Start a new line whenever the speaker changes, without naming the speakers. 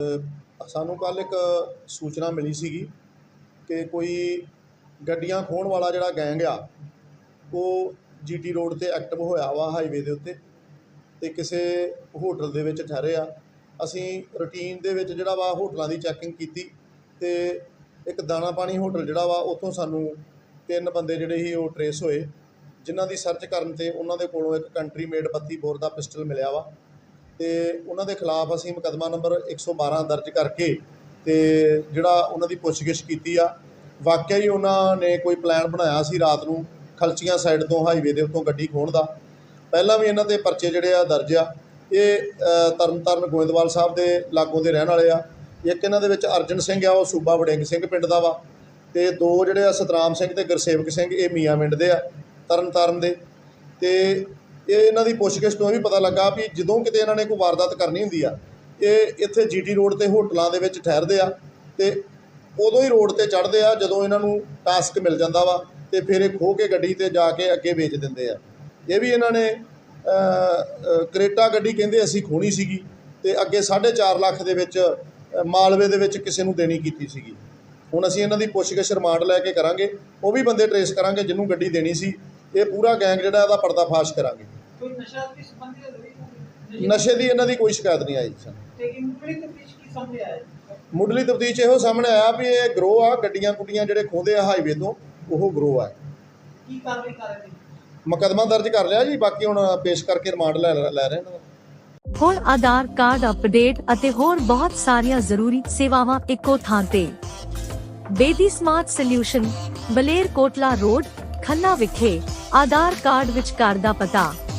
ਸਾਨੂੰ ਕੱਲ੍ਹ ਇੱਕ ਸੂਚਨਾ ਮਿਲੀ ਸੀਗੀ ਕਿ ਕੋਈ ਗੱਡੀਆਂ ਖੋਹਣ ਵਾਲਾ ਜਿਹੜਾ ਗੈਂਗ ਆ, ਉਹ ਜੀ ਟੀ ਰੋਡ ਤੇ ਐਕਟਿਵ ਹੋਇਆ ਵਾ ਹਾਈਵੇ ਦੇ ਉੱਤੇ ਅਤੇ ਕਿਸੇ ਹੋਟਲ ਦੇ ਵਿੱਚ ਠਹਿਰੇ ਆ। ਅਸੀਂ ਰੂਟੀਨ ਦੇ ਵਿੱਚ ਜਿਹੜਾ ਵਾ ਹੋਟਲਾਂ ਦੀ ਚੈਕਿੰਗ ਕੀਤੀ ਅਤੇ ਇੱਕ ਦਾਣਾ ਪਾਣੀ ਹੋਟਲ ਜਿਹੜਾ ਵਾ ਉੱਥੋਂ ਸਾਨੂੰ ਤਿੰਨ ਬੰਦੇ ਜਿਹੜੇ ਸੀ ਉਹ ਟਰੇਸ ਹੋਏ, ਜਿਨ੍ਹਾਂ ਦੀ ਸਰਚ ਕਰਨ ਤੇ ਉਹਨਾਂ ਦੇ ਕੋਲੋਂ ਇੱਕ ਕੰਟਰੀ ਮੇਡ 32 ਬੋਰ ਦਾ ਪਿਸਟਲ ਮਿਲਿਆ ਵਾ। ਤੇ ਉਹਨਾਂ ਦੇ ਖਿਲਾਫ ਅਸੀਂ ਮੁਕੱਦਮਾ ਨੰਬਰ 112 ਦਰਜ ਕਰਕੇ ਤੇ ਜਿਹੜਾ ਉਹਨਾਂ ਦੀ ਪੁੱਛਗਿੱਛ ਕੀਤੀ ਆ। ਵਾਕਿਆ ਹੀ ਉਹਨਾਂ ਨੇ ਕੋਈ ਪਲਾਨ ਬਣਾਇਆ ਸੀ ਰਾਤ ਨੂੰ ਖਲਚੀਆਂ ਸਾਈਡ ਤੋਂ ਹਾਈਵੇ ਦੇ ਉੱਤੋਂ ਗੱਡੀ ਖੋਹਣ ਦਾ। ਪਹਿਲਾਂ ਵੀ ਇਹਨਾਂ ਦੇ ਪਰਚੇ ਜਿਹੜੇ ਆ ਦਰਜ ਆ। ਇਹ ਤਰਨਤਾਰਨ ਗੋਇੰਦਵਾਲ ਸਾਹਿਬ ਦੇ ਲਾਗੋਂ ਦੇ ਰਹਿਣ ਵਾਲੇ ਆ। ਇੱਕ ਇਹਨਾਂ ਦੇ ਵਿੱਚ ਅਰਜਨ ਸਿੰਘ ਆ, ਉਹ ਸੂਬਾ ਵੜਿੰਗ ਸਿੰਘ ਪਿੰਡ ਦਾ ਵਾ। ਤੇ ਦੋ ਜਿਹੜੇ ਆ ਸਤਰਾਮ ਸਿੰਘ ਤੇ ਗੁਰਸੇਵਕ ਸਿੰਘ, ਇਹ ਮੀਆਂ ਮਿੰਡ ਦੇ ਆ ਤਰਨਤਾਰਨ ਦੇ। ਤੇ ਇਹ ਇਹਨਾਂ ਦੀ ਪੁੱਛਗਿੱਛ ਤੋਂ ਇਹ ਵੀ ਪਤਾ ਲੱਗਾ ਵੀ ਜਦੋਂ ਕਿਤੇ ਇਹਨਾਂ ਨੇ ਕੋਈ ਵਾਰਦਾਤ ਕਰਨੀ ਹੁੰਦੀ ਆ, ਇਹ ਇੱਥੇ ਜੀਟੀ ਰੋਡ ਤੇ ਹੋਟਲਾਂ ਦੇ ਵਿੱਚ ਠਹਿਰਦੇ ਆ ਤੇ ਉਦੋਂ ਹੀ ਰੋਡ ਤੇ ਚੜ੍ਹਦੇ ਆ, ਜਦੋਂ ਇਹਨਾਂ ਨੂੰ ਟਾਸਕ ਮਿਲ ਜਾਂਦਾ ਵਾ ਤੇ ਫਿਰ ਇਹ ਖੋ ਕੇ ਗੱਡੀ ਤੇ ਜਾ ਕੇ ਅੱਗੇ ਵੇਚ ਦਿੰਦੇ ਆ। ਇਹ ਵੀ ਇਹਨਾਂ ਨੇ ਕਰੇਟਾ ਗੱਡੀ ਕਹਿੰਦੇ ਅਸੀਂ ਖੋਣੀ ਸੀਗੀ ਤੇ ਅੱਗੇ 4.5 ਲੱਖ ਦੇ ਵਿੱਚ ਮਾਲਵੇ ਦੇ ਵਿੱਚ ਕਿਸੇ ਨੂੰ ਦੇਣੀ ਕੀਤੀ ਸੀਗੀ। ਹੁਣ ਅਸੀਂ ਇਹਨਾਂ ਦੀ ਪੁੱਛਗਿੱਛ ਰਿਮਾਂਡ ਲੈ ਕੇ ਕਰਾਂਗੇ, ਉਹ ਵੀ ਬੰਦੇ ਟਰੇਸ ਕਰਾਂਗੇ ਜਿਹਨੂੰ ਗੱਡੀ ਦੇਣੀ ਸੀ, ਇਹ ਪੂਰਾ ਗੈਂਗ ਜਿਹੜਾ ਇਹਦਾ ਪਰਦਾਫਾਸ਼ ਕਰਾਂਗੇ।
ਕੋਈ ਨਸ਼ਾ ਵੀ ਸੰਬੰਧੀ ਹੋਈ
ਨਸ਼ੇ ਦੀ ਇਹਨਾਂ ਦੀ ਕੋਈ ਸ਼ਿਕਾਇਤ ਨਹੀਂ ਆਈ ਸਾਨੂੰ।
ਕੀ ਸਾਹਮਣੇ ਆਇਆ?
ਮੁੱਢਲੀ ਤਫਤੀਸ਼ ਇਹੋ ਸਾਹਮਣੇ ਆਇਆ ਵੀ ਇਹ ਗਰੋਹ ਆ ਗੱਡੀਆਂ ਗੁੱਡੀਆਂ ਜਿਹੜੇ ਖੋਹਦੇ ਆ ਹਾਈਵੇ ਤੋਂ ਉਹ ਗਰੋਹ ਆ।
ਕੀ ਕਾਰਵਾਈ ਕਰ ਰਹੇ ਨੇ?
ਮੁਕੱਦਮਾ ਦਰਜ ਕਰ ਲਿਆ ਜੀ ਬਾਕੀ ਹੁਣ ਪੇਸ਼ ਕਰਕੇ ਰਿਮਾਂਡ ਲੈ ਲੈ ਰਹੇ ਦਾ
ਹੁਣ ਆਧਾਰ ਕਾਰਡ ਅਪਡੇਟ ਅਤੇ ਹੋਰ ਬਹੁਤ ਸਾਰੀਆਂ ਜ਼ਰੂਰੀ ਸੇਵਾਵਾਂ ਇੱਕੋ ਥਾਂ ਤੇ। Bedi smart solution Baler Kotla road Khanna ਵਿਖੇ ਆਧਾਰ ਕਾਰਡ ਵਿੱਚ ਘਰ ਦਾ ਪਤਾ।